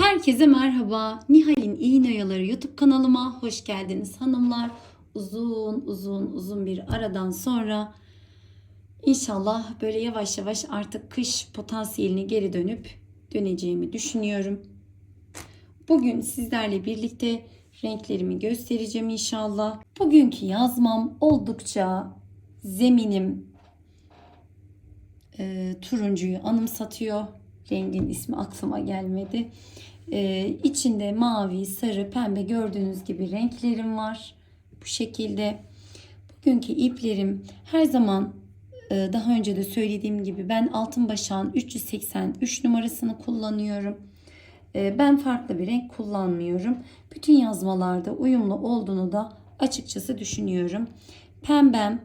Herkese merhaba. Nihal'in İğne Oyaları YouTube kanalıma hoş geldiniz hanımlar. Uzun uzun uzun bir aradan sonra inşallah böyle yavaş yavaş artık kış potansiyeline geri dönüp döneceğimi düşünüyorum. Bugün sizlerle birlikte renklerimi göstereceğim inşallah. Bugünkü yazmam oldukça zeminim e, turuncuyu anımsatıyor. Rengin ismi aklıma gelmedi. E, içinde mavi, sarı, pembe gördüğünüz gibi renklerim var. Bu şekilde. Bugünkü iplerim her zaman e, daha önce de söylediğim gibi ben altın başağın 383 numarasını kullanıyorum. E, ben farklı bir renk kullanmıyorum. Bütün yazmalarda uyumlu olduğunu da açıkçası düşünüyorum. Pembem,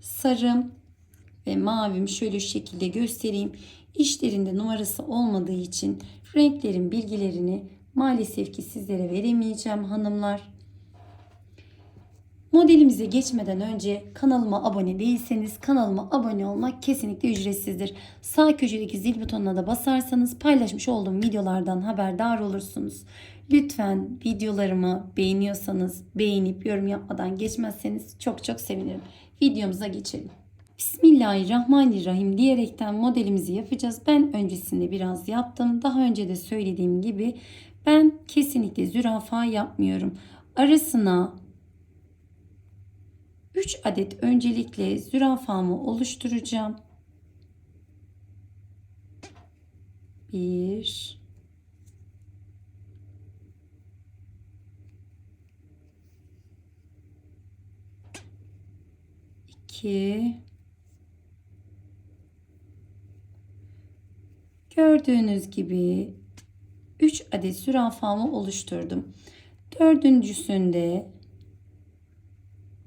sarım ve mavim şöyle şekilde göstereyim. İşlerinde numarası olmadığı için renklerin bilgilerini maalesef ki sizlere veremeyeceğim hanımlar. Modelimize geçmeden önce kanalıma abone değilseniz kanalıma abone olmak kesinlikle ücretsizdir. Sağ köşedeki zil butonuna da basarsanız paylaşmış olduğum videolardan haberdar olursunuz. Lütfen videolarımı beğeniyorsanız beğenip yorum yapmadan geçmezseniz çok çok sevinirim. Videomuza geçelim. Bismillahirrahmanirrahim diyerekten modelimizi yapacağız. Ben öncesinde biraz yaptım. Daha önce de söylediğim gibi ben kesinlikle zürafa yapmıyorum. Arasına 3 adet öncelikle zürafamı oluşturacağım. 1 2 Gördüğünüz gibi 3 adet zürafamı oluşturdum. Dördüncüsünde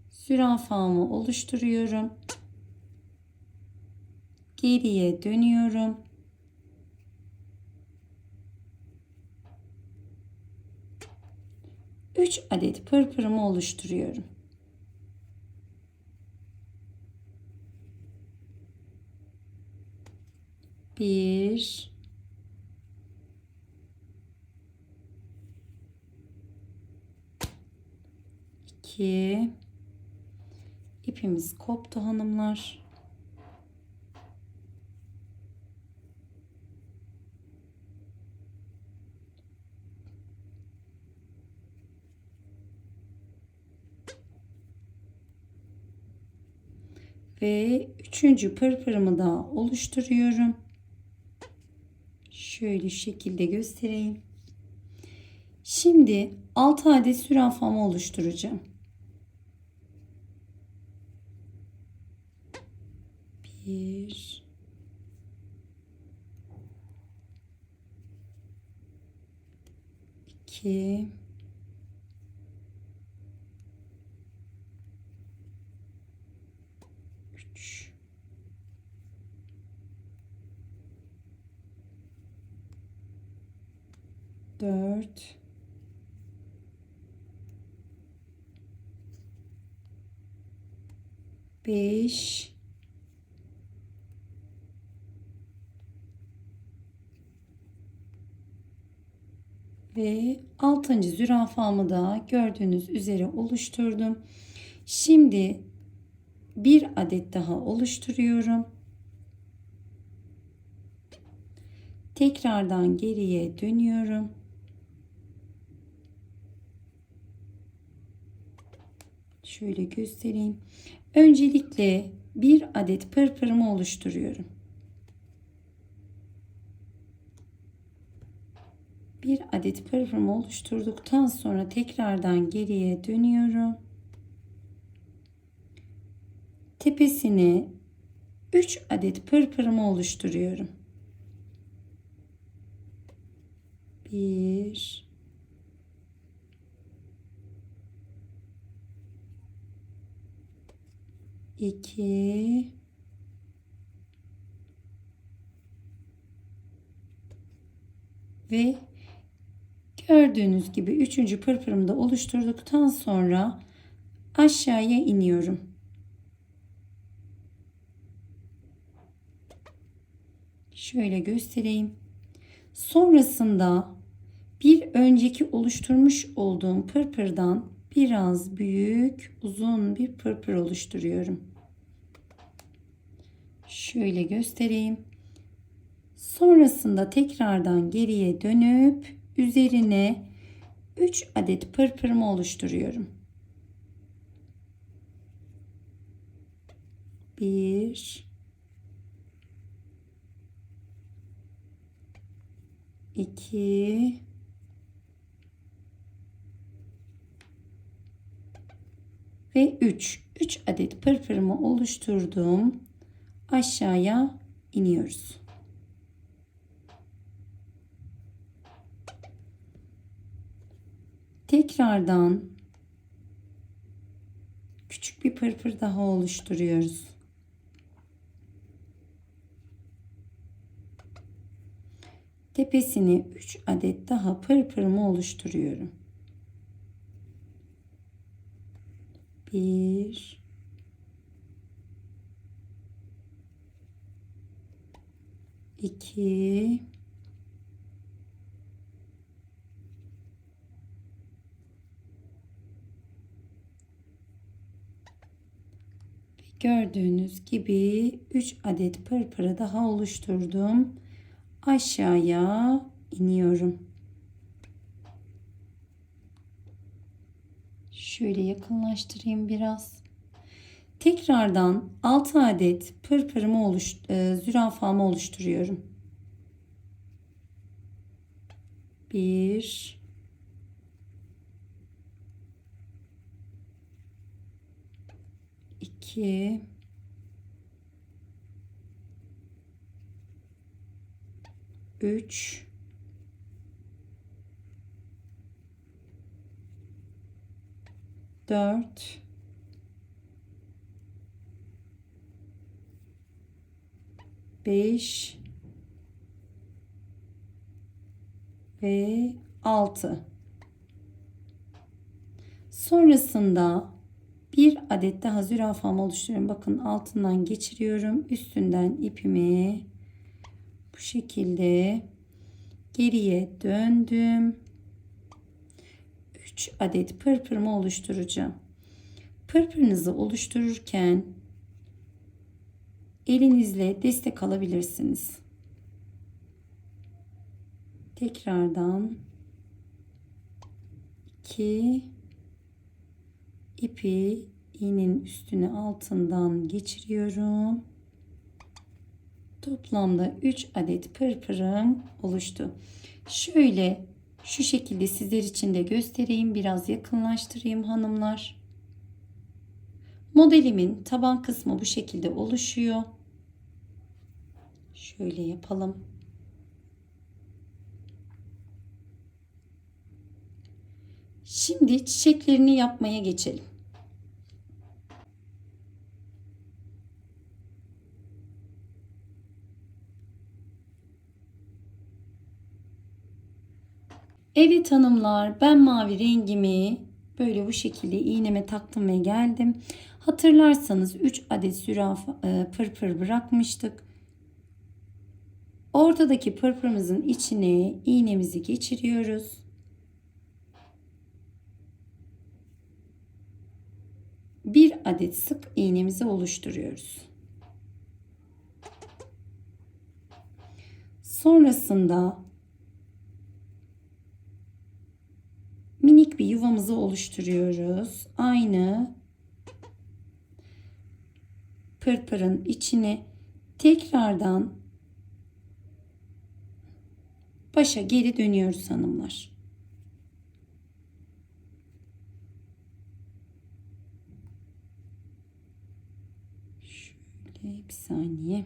zürafamı oluşturuyorum. Geriye dönüyorum. Üç adet pırpırımı oluşturuyorum. Bir, iki, ipimiz koptu hanımlar. Ve üçüncü pırpırımı da oluşturuyorum. Şöyle şekilde göstereyim. Şimdi 6 adet sürafamı oluşturacağım. 1 2 5 ve 6. zürafamı da gördüğünüz üzere oluşturdum. Şimdi bir adet daha oluşturuyorum. Tekrardan geriye dönüyorum. Şöyle göstereyim. Öncelikle bir adet pırpırımı oluşturuyorum. Bir adet pırpırımı oluşturduktan sonra tekrardan geriye dönüyorum. Tepesine 3 adet pırpırımı oluşturuyorum. 1 2 ve gördüğünüz gibi üçüncü pırpırımı da oluşturduktan sonra aşağıya iniyorum. Şöyle göstereyim. Sonrasında Bir önceki oluşturmuş olduğum pırpırdan biraz büyük, uzun bir pırpır oluşturuyorum. Şöyle göstereyim. Sonrasında tekrardan geriye dönüp üzerine 3 adet pırpırımı oluşturuyorum. 1 2 ve 3 3 adet pırpırımı oluşturdum. Aşağıya iniyoruz. Tekrardan küçük bir pırpır daha oluşturuyoruz. Tepesini 3 adet daha pırpırımı oluşturuyorum. 1 2 Gördüğünüz gibi 3 adet pırpırı daha oluşturdum. Aşağıya iniyorum. Şöyle yakınlaştırayım biraz. Tekrardan 6 adet pırpırımı oluş, e, zürafamı oluşturuyorum. 1 2 3 4 5 ve 6 sonrasında bir adet daha zürafam oluşturuyorum. Bakın altından geçiriyorum. Üstünden ipimi bu şekilde geriye döndüm. 3 adet pırpırımı oluşturacağım. Pırpırınızı oluştururken elinizle destek alabilirsiniz. Tekrardan 2 ipi iğnenin üstüne altından geçiriyorum. Toplamda 3 adet pırpırım oluştu. Şöyle şu şekilde sizler için de göstereyim. Biraz yakınlaştırayım hanımlar. Modelimin taban kısmı bu şekilde oluşuyor. Şöyle yapalım. Şimdi çiçeklerini yapmaya geçelim. Evet hanımlar ben mavi rengimi böyle bu şekilde iğneme taktım ve geldim. Hatırlarsanız 3 adet zürafa e, pırpır bırakmıştık. Ortadaki pırpırımızın içine iğnemizi geçiriyoruz. Bir adet sık iğnemizi oluşturuyoruz. Sonrasında minik bir yuvamızı oluşturuyoruz. Aynı pırpırın içine tekrardan başa geri dönüyoruz hanımlar. Şöyle bir saniye.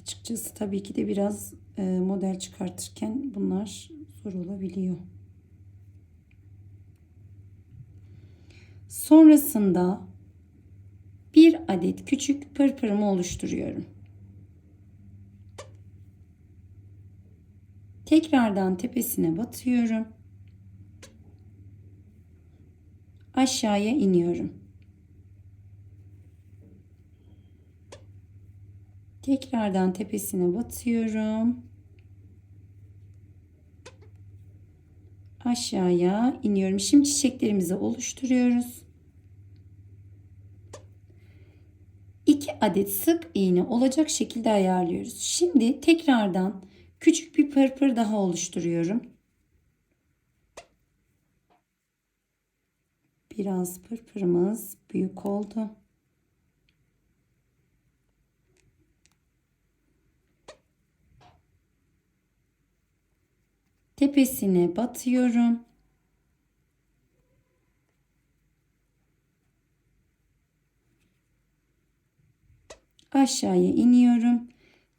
Açıkçası tabii ki de biraz e, model çıkartırken bunlar zor olabiliyor. Sonrasında adet küçük pırpırımı oluşturuyorum. Tekrardan tepesine batıyorum. Aşağıya iniyorum. Tekrardan tepesine batıyorum. Aşağıya iniyorum. Şimdi çiçeklerimizi oluşturuyoruz. 2 adet sık iğne olacak şekilde ayarlıyoruz. Şimdi tekrardan küçük bir pırpır daha oluşturuyorum. Biraz pırpırımız büyük oldu. Tepesine batıyorum. Aşağıya iniyorum.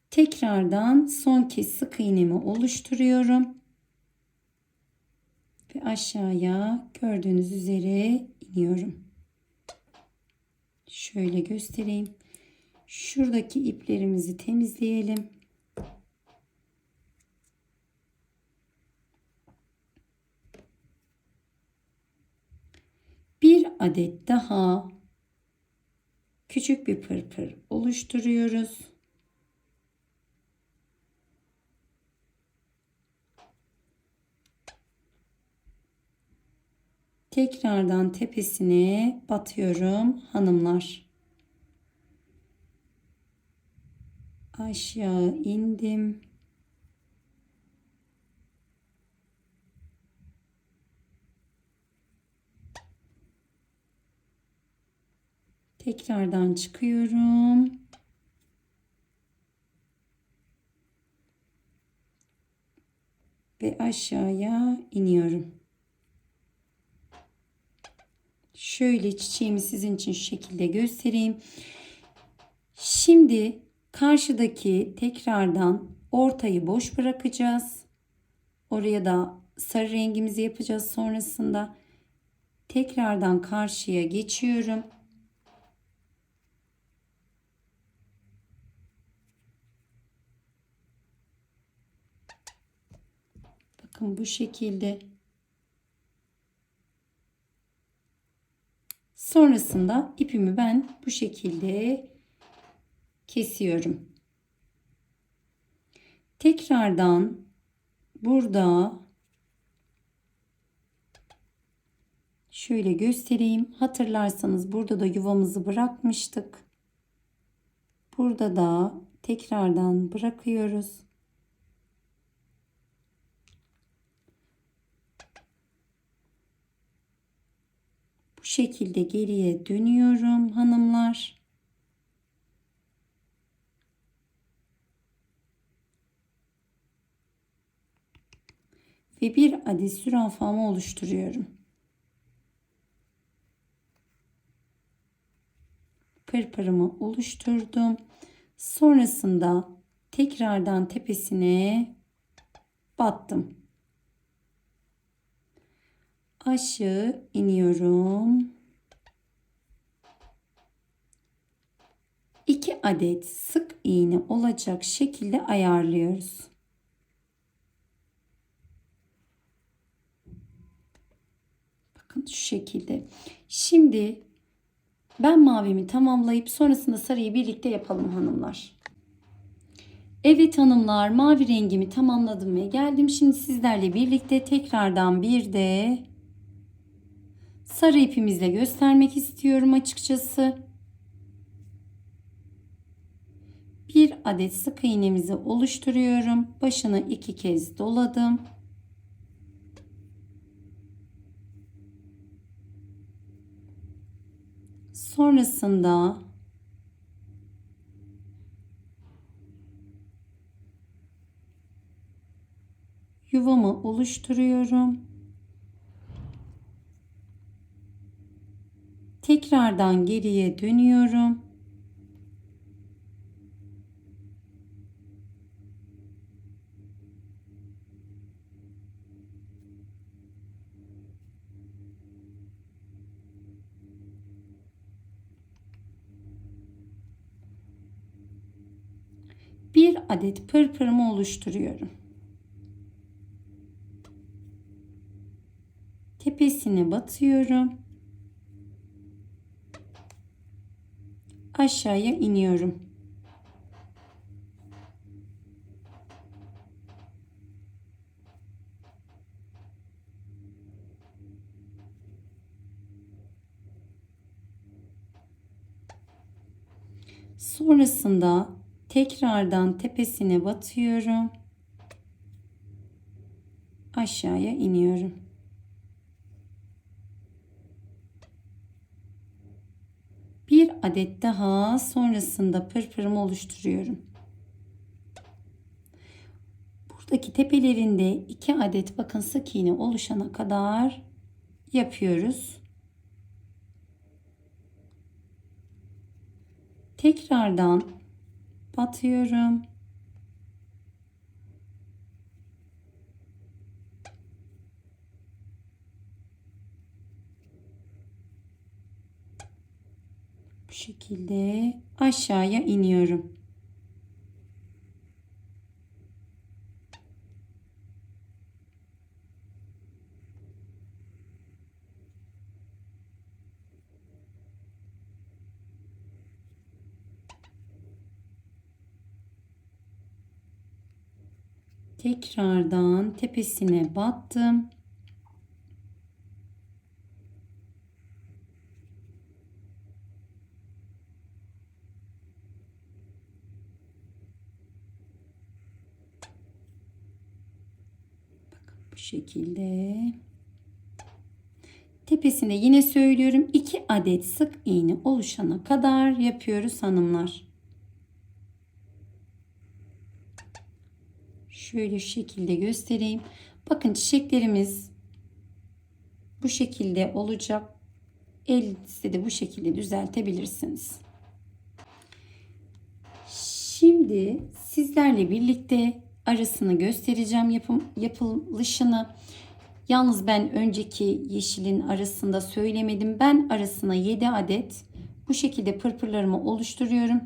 Tekrardan son kez sık iğnemi oluşturuyorum. Ve aşağıya gördüğünüz üzere iniyorum. Şöyle göstereyim. Şuradaki iplerimizi temizleyelim. Bir adet daha küçük bir pırpır oluşturuyoruz. Tekrardan tepesine batıyorum hanımlar. Aşağı indim. Tekrardan çıkıyorum. Ve aşağıya iniyorum. Şöyle çiçeğimi sizin için şu şekilde göstereyim. Şimdi karşıdaki tekrardan ortayı boş bırakacağız. Oraya da sarı rengimizi yapacağız sonrasında. Tekrardan karşıya geçiyorum. Bakın bu şekilde. Sonrasında ipimi ben bu şekilde kesiyorum. Tekrardan burada şöyle göstereyim. Hatırlarsanız burada da yuvamızı bırakmıştık. Burada da tekrardan bırakıyoruz. Şekilde geriye dönüyorum hanımlar. Ve bir adet zürafamı oluşturuyorum. Pırpırımı oluşturdum. Sonrasında tekrardan tepesine battım aşağı iniyorum. 2 adet sık iğne olacak şekilde ayarlıyoruz. Bakın şu şekilde. Şimdi ben mavimi tamamlayıp sonrasında sarıyı birlikte yapalım hanımlar. Evet hanımlar mavi rengimi tamamladım ve geldim. Şimdi sizlerle birlikte tekrardan bir de sarı ipimizle göstermek istiyorum açıkçası. Bir adet sık iğnemizi oluşturuyorum. Başını iki kez doladım. Sonrasında yuvamı oluşturuyorum. Tekrardan geriye dönüyorum. Bir adet pırpırımı oluşturuyorum. Tepesine batıyorum. aşağıya iniyorum. Sonrasında tekrardan tepesine batıyorum. Aşağıya iniyorum. Bir adet daha sonrasında pırpırımı oluşturuyorum. Buradaki tepelerinde iki adet bakın sık iğne oluşana kadar yapıyoruz. Tekrardan batıyorum. Bu şekilde aşağıya iniyorum. Tekrardan tepesine battım. Bakın bu şekilde. Tepesinde yine söylüyorum 2 adet sık iğne oluşana kadar yapıyoruz hanımlar. Şöyle şu şekilde göstereyim. Bakın çiçeklerimiz bu şekilde olacak. Elinizde de bu şekilde düzeltebilirsiniz. Şimdi sizlerle birlikte arasını göstereceğim yapım, yapılışını. Yalnız ben önceki yeşilin arasında söylemedim. Ben arasına 7 adet bu şekilde pırpırlarımı oluşturuyorum.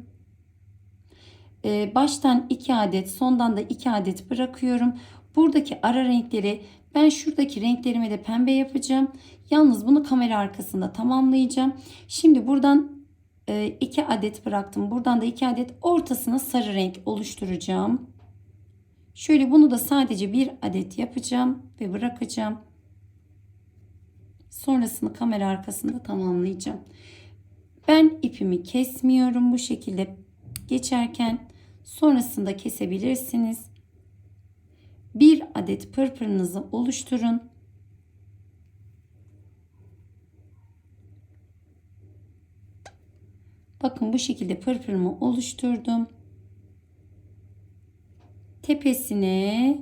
Ee, baştan 2 adet sondan da 2 adet bırakıyorum. Buradaki ara renkleri ben şuradaki renklerime de pembe yapacağım. Yalnız bunu kamera arkasında tamamlayacağım. Şimdi buradan 2 e, adet bıraktım. Buradan da 2 adet ortasına sarı renk oluşturacağım. Şöyle bunu da sadece bir adet yapacağım ve bırakacağım. Sonrasını kamera arkasında tamamlayacağım. Ben ipimi kesmiyorum bu şekilde geçerken sonrasında kesebilirsiniz. Bir adet pırpırınızı oluşturun. Bakın bu şekilde pırpırımı oluşturdum. Tepesine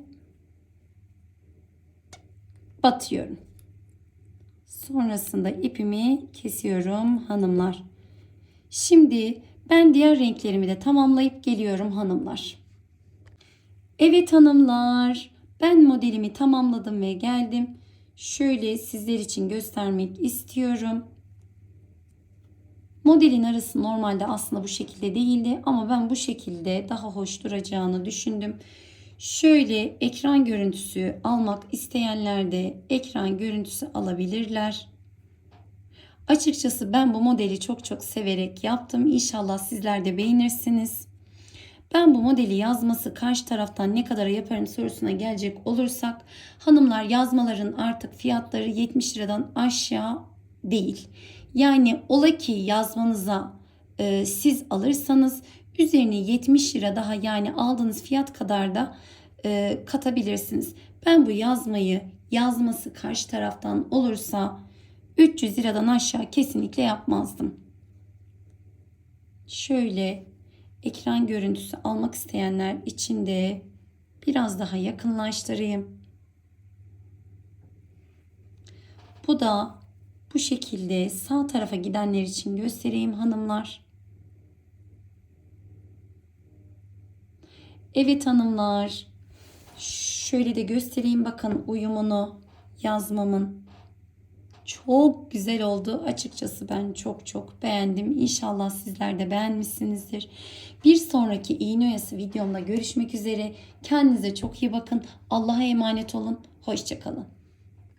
batıyorum. Sonrasında ipimi kesiyorum hanımlar. Şimdi ben diğer renklerimi de tamamlayıp geliyorum hanımlar. Evet hanımlar ben modelimi tamamladım ve geldim. Şöyle sizler için göstermek istiyorum. Modelin arası normalde aslında bu şekilde değildi ama ben bu şekilde daha hoş duracağını düşündüm. Şöyle ekran görüntüsü almak isteyenler de ekran görüntüsü alabilirler. Açıkçası ben bu modeli çok çok severek yaptım. İnşallah sizler de beğenirsiniz. Ben bu modeli yazması karşı taraftan ne kadar yaparım sorusuna gelecek olursak hanımlar yazmaların artık fiyatları 70 liradan aşağı değil. Yani ola ki yazmanıza e, siz alırsanız üzerine 70 lira daha yani aldığınız fiyat kadar da e, katabilirsiniz. Ben bu yazmayı yazması karşı taraftan olursa 300 liradan aşağı kesinlikle yapmazdım. Şöyle ekran görüntüsü almak isteyenler için de biraz daha yakınlaştırayım. Bu da bu şekilde sağ tarafa gidenler için göstereyim hanımlar. Evet hanımlar. Şöyle de göstereyim bakın uyumunu yazmamın. Çok güzel oldu. Açıkçası ben çok çok beğendim. İnşallah sizler de beğenmişsinizdir. Bir sonraki iğne oyası videomda görüşmek üzere. Kendinize çok iyi bakın. Allah'a emanet olun. Hoşçakalın.